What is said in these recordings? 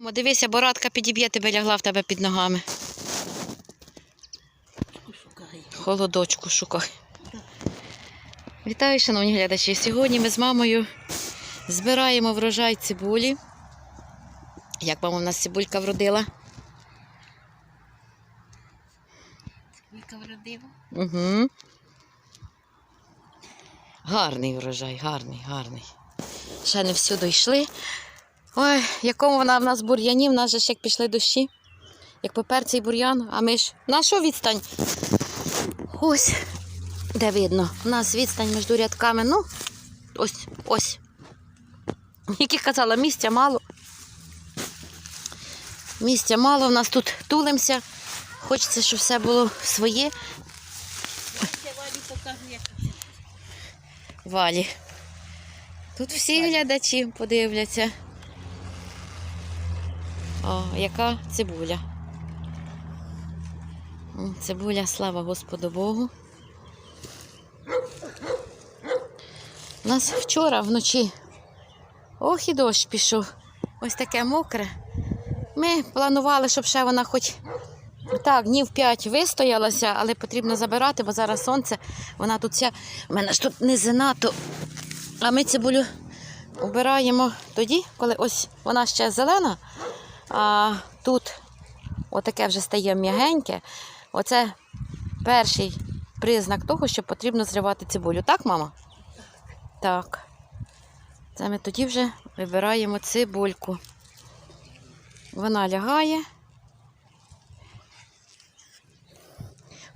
Мо, дивися, боратка підіб'є тебе лягла в тебе під ногами. Холодочку шукай. Вітаю, шановні глядачі. Сьогодні ми з мамою збираємо врожай цибулі. Як мама у нас цибулька вродила? Віка вродила. Угу. Гарний врожай, гарний, гарний. Ще не всюди йшли. Ой, якому вона в нас бур'яні, в нас же ж як пішли дощі. Як попер цей бур'ян, а ми ж. На що відстань? Ось, де видно. У нас відстань між рядками. Ну, ось, ось. Як я казала, місця мало. Місця мало, в нас тут тулимося. Хочеться, щоб все було своє. Валі. Тут всі глядачі подивляться. Яка цибуля. Цибуля, слава Господу Богу. У нас вчора вночі ох і дощ пішов. Ось таке мокре. Ми планували, щоб ще вона хоч так, днів 5 вистоялася, але потрібно забирати, бо зараз сонце, вона тут вся. У мене ж тут низина, то а ми цибулю обираємо тоді, коли ось вона ще зелена, а тут отаке вже стає м'ягеньке. Оце перший признак того, що потрібно зривати цибулю. Так, мама? Так. Це ми тоді вже вибираємо цибульку. Вона лягає.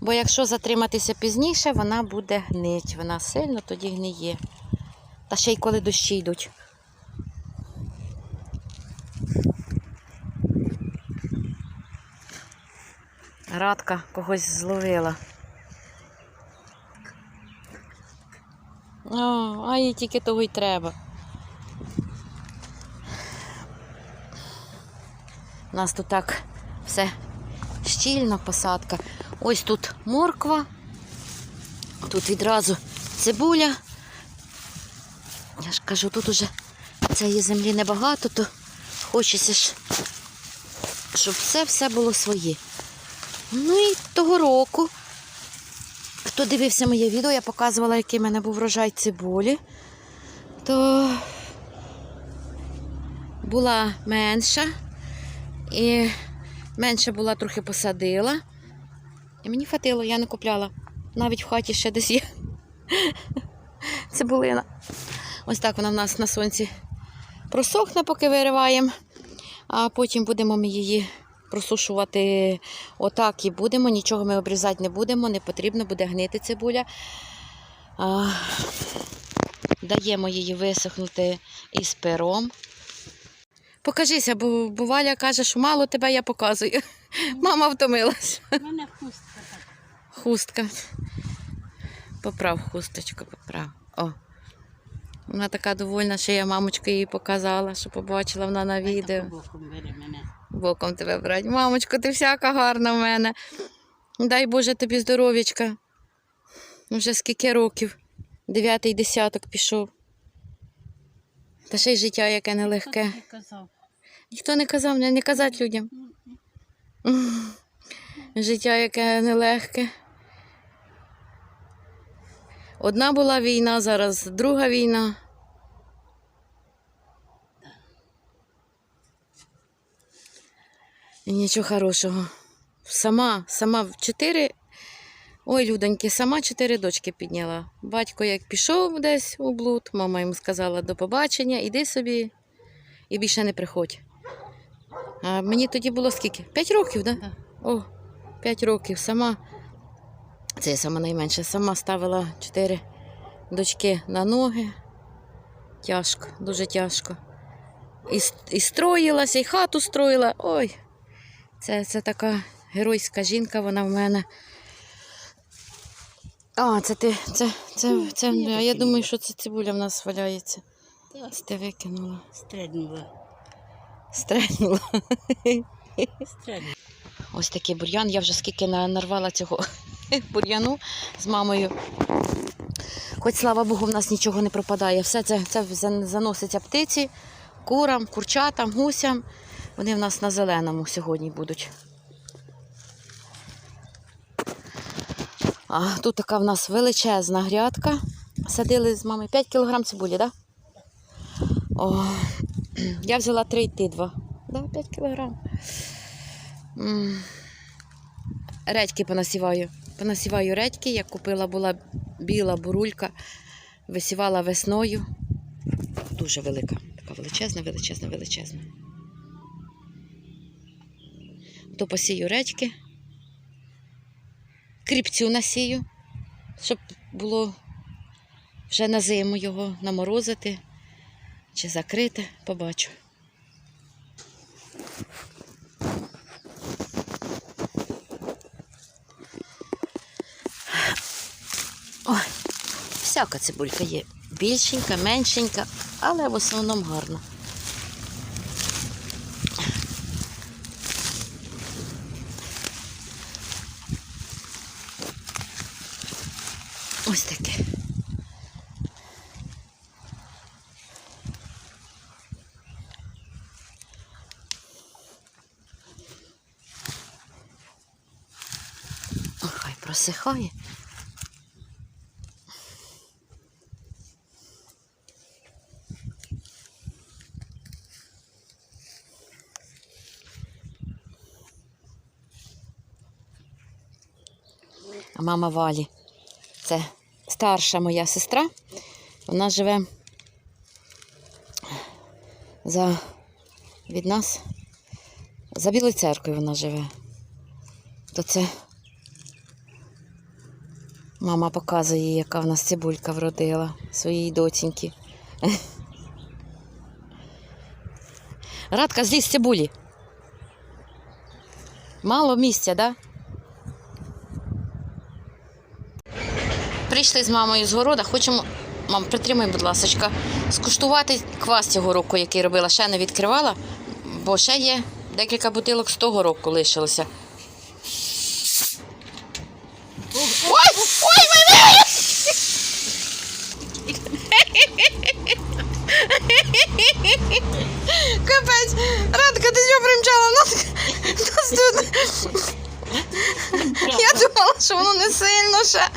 Бо якщо затриматися пізніше, вона буде гнить. Вона сильно тоді гниє. Та ще й коли дощі йдуть. Радка когось зловила. О, а їй тільки того й треба. У нас тут так все щільно посадка. Ось тут морква, тут відразу цибуля. Я ж кажу, тут уже цієї землі небагато, то хочеться ж, щоб це все було своє. Ну і того року, хто дивився моє відео, я показувала, який в мене був врожай цибулі, то була менша. І менше була, трохи посадила. І мені хватило, я не купляла. Навіть в хаті ще десь є цибулина. Ось так вона в нас на сонці просохне, поки вириваємо, а потім будемо ми її просушувати отак і будемо. Нічого ми обрізати не будемо, не потрібно буде гнити цибуля. А, даємо її висохнути із пером. Покажися, бо, бо Валя каже, що мало тебе я показую. Мама втомилась. У мене хустка така. Хустка. Поправ хусточку, поправ. О. Вона така довольна, що я мамочка їй показала, що побачила вона на відео. Боком тебе брать. Мамочко, ти всяка гарна в мене. Дай Боже тобі здоров'ячка. Вже скільки років? Дев'ятий десяток пішов. Та ще й життя яке нелегке. Ніхто не казав, не, не казати людям. Життя яке нелегке. Одна була війна, зараз друга війна. Нічого хорошого. Сама, сама в чотири. Ой, людоньки, сама чотири дочки підняла. Батько як пішов десь у блуд, мама йому сказала до побачення, іди собі і більше не приходь. А мені тоді було скільки? П'ять років, так? Да? О, п'ять років сама. Це я сама найменша. Сама ставила чотири дочки на ноги. Тяжко, дуже тяжко. І, і строїлася, і хату строїла. Ой, це, це така геройська жінка, вона в мене. А, це ти, це, це, це, ні, а я думаю, що це цибуля в нас валяється. Це ти викинула. стрельнула. Стрельнула. Стрельнула. Ось такий бур'ян. Я вже скільки нарвала цього бур'яну з мамою. Хоч слава Богу, в нас нічого не пропадає. Все це, це заноситься птиці, курам, курчатам, гусям. Вони в нас на зеленому сьогодні будуть. А тут така в нас величезна грядка. Садили з мами 5 кг цибулі, так? Да? Я взяла 3 йти 2. Да, 5 кг. Редьки понасіваю. Понасіваю редьки. Я купила була біла бурулька, висівала весною. Дуже велика. Така величезна, величезна, величезна. То посію редьки. Кріпцю насію, щоб було вже на зиму його наморозити чи закрити, побачу. Ой, всяка цибулька є. Більшенька, меншенька, але в основному гарна. Ось таке. О, Хай просихає. А мама Валі. Це старша моя сестра. Вона живе за від нас. За Білою церквою вона живе. То це мама показує, яка в нас цибулька вродила своїй доціньки. Радка зліз з цибулі. Мало місця, так? Да? Прийшли з мамою з города, хочемо, мам, притримай, будь ласка, скуштувати квас цього року, який робила. Ще не відкривала, бо ще є декілька бутилок з того року лишилося. Ой, ой, мене! Капець, Радка, ти що примчала? Нас, нас тут. Я думала, що воно не.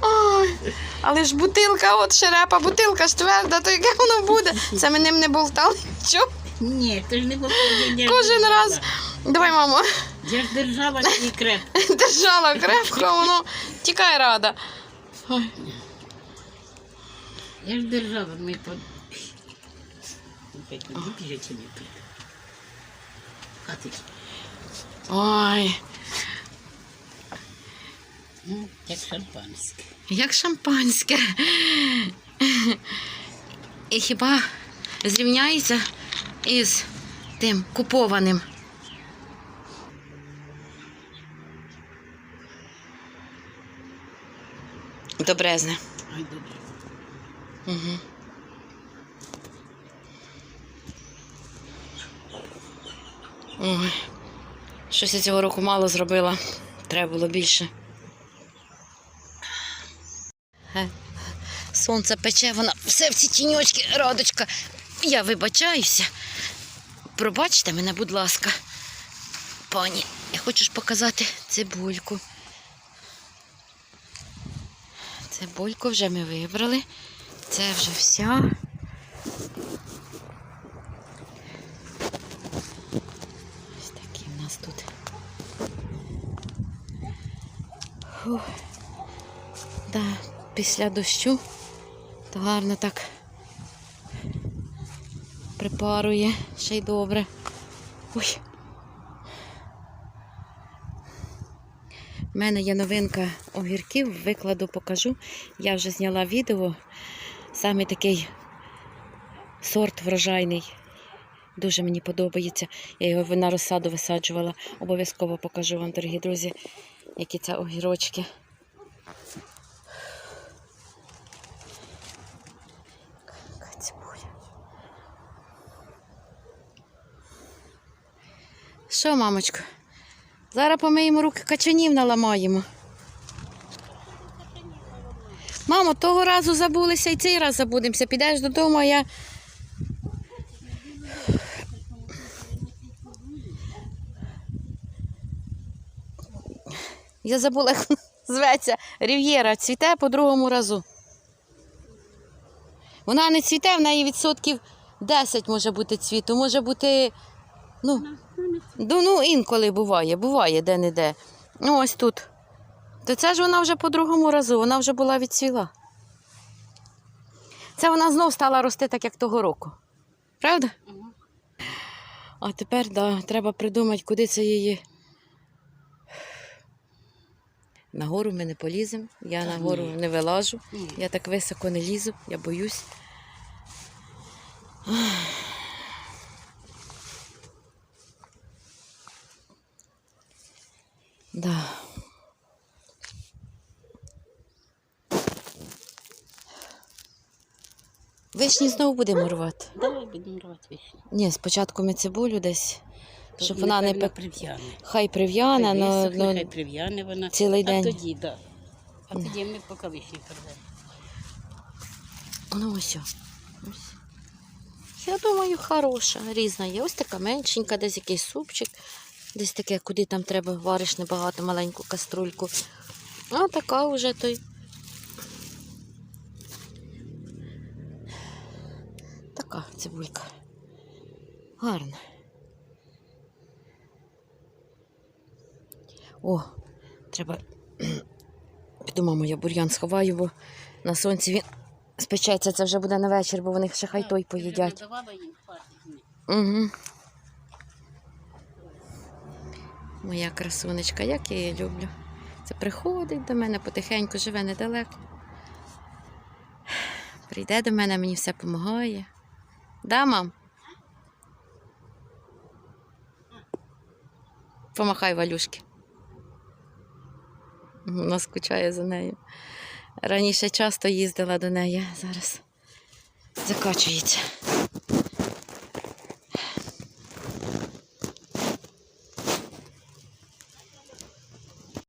Ой, але ж бутилка, от шерепа, бутилка ж тверда, то яке воно буде? Це ми ним не болтали. Що? Ні, то ж не було. Кожен раз. Давай, мамо, Я ж держала і крепко. держала крепко, воно тікай рада. Ой. Я ж держала, ми по... Опять не біжи не Ой, Ну, як шампанське. як шампанське. І хіба зрівняється із тим купованим. Добрезне. Ой, добре. Угу. Ой, щось я цього року мало зробила. Треба було більше. Е, Сонце пече, вона все в ці тіньочки, радочка. Я вибачаюся. Пробачте мене, будь ласка. Пані, я хочу ж показати цибульку. Цибульку вже ми вибрали. Це вже вся. Ось такі в нас тут. Фух. Да, після дощу то гарно так припарує, ще й добре. Ой. У мене є новинка огірків, викладу, покажу. Я вже зняла відео. Саме такий сорт врожайний. Дуже мені подобається. Я його на розсаду висаджувала. Обов'язково покажу вам, дорогі друзі, які це огірочки. Що, мамочка? Зараз помиємо руки качанів наламаємо. Мамо, того разу забулися і цей раз забудемося. Підеш додому, а я. Я забула, як зветься Рів'єра цвіте по другому разу. Вона не цвіте, в неї відсотків 10 може бути цвіту, може бути. ну ну, ну інколи буває, буває де-не-де. Ну, ось тут. То це ж вона вже по другому разу, вона вже була відцвіла. Це вона знов стала рости так, як того року. Правда? А тепер да, треба придумати, куди це її. Нагору ми не поліземо. Я нагору ні. не вилажу. Ні. Я так високо не лізу, я боюсь. Да. Вишні знову будемо рвати. Давай будемо рвати вишню. Ні, спочатку ми цибулю десь, То, щоб вона не напевно, пек... прив'яне. хай прив'яне, но, Висохне, но... хай прив'яне вона. цілий а день. тоді, да. А тоді ми поки вишні порвемо. Ну ось. ось. Я думаю, хороша, різна є. Ось така меншенька, десь якийсь супчик, десь таке, куди там треба, вариш небагато, маленьку каструльку. А така вже той. Така цибулька. Гарна. О, треба. Піду, мамо, я бур'ян сховаю, бо на сонці він спечеться, це вже буде на вечір, бо вони ще хай той поїдять. Угу. Моя красунечка, як я її люблю. Це приходить до мене потихеньку, живе недалеко. Прийде до мене, мені все допомагає. Да, мам? Помахай валюшки. Вона скучає за нею. Раніше часто їздила до неї, зараз закачується.